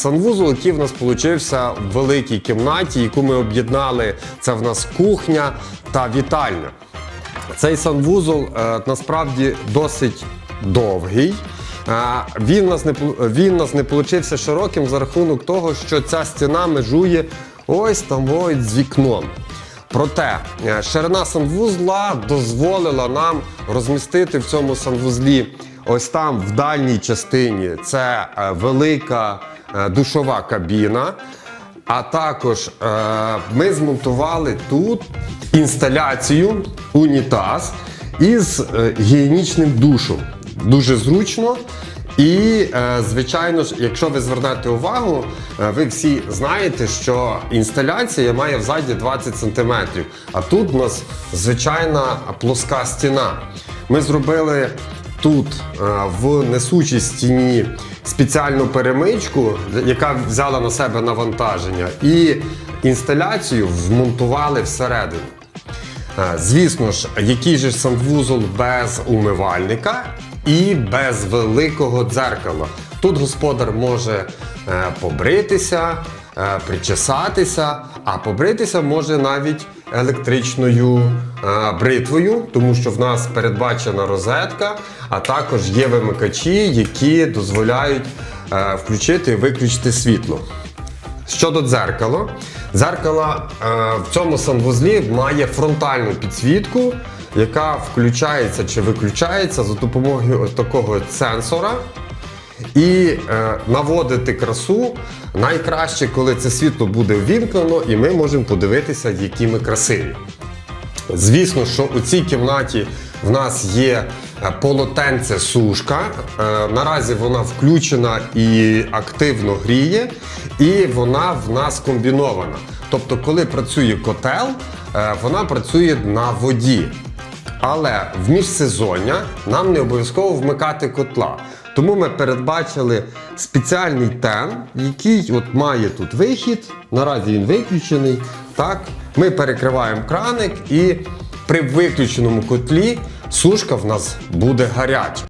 санвузол, який в нас получився в великій кімнаті, яку ми об'єднали. Це в нас кухня та вітальня. Цей санвузол е, насправді досить довгий. Е, він, нас не, він нас не получився широким за рахунок того, що ця стіна межує ось там ось з вікном. Проте е, ширина санвузла дозволила нам розмістити в цьому санвузлі ось там в дальній частині це велика душова кабіна. А також е, ми змонтували тут інсталяцію унітаз із е, гігієнічним душем. Дуже зручно. І, е, звичайно ж, якщо ви звернете увагу, е, ви всі знаєте, що інсталяція має взаді 20 см, а тут у нас звичайна плоска стіна. Ми зробили тут е, в несучій стіні спеціальну перемичку, яка взяла на себе навантаження, і інсталяцію вмонтували всередину. Е, Звісно ж, який же санвузол без умивальника і без великого дзеркала. Тут господар може е, побритися, е, причесатися, а побритися може навіть електричною бритвою, тому що в нас передбачена розетка, а також є вимикачі, які дозволяють е, включити і виключити світло. Щодо дзеркала, дзеркало е, в цьому санвузлі має фронтальну підсвітку, яка включається чи виключається за допомогою такого сенсора. І е, наводити красу найкраще, коли це світло буде ввімкнено, і ми можемо подивитися, які ми красиві. Звісно, що у цій кімнаті в нас є е, полотенце сушка. Е, Наразі вона включена і активно гріє, і вона в нас комбінована. Тобто, коли працює котел, е, вона працює на воді. Але в міжсезоння нам не обов'язково вмикати котла. Тому ми передбачили спеціальний тен, який от має тут вихід. Наразі він виключений. Так, ми перекриваємо краник і при виключеному котлі сушка в нас буде гаряча.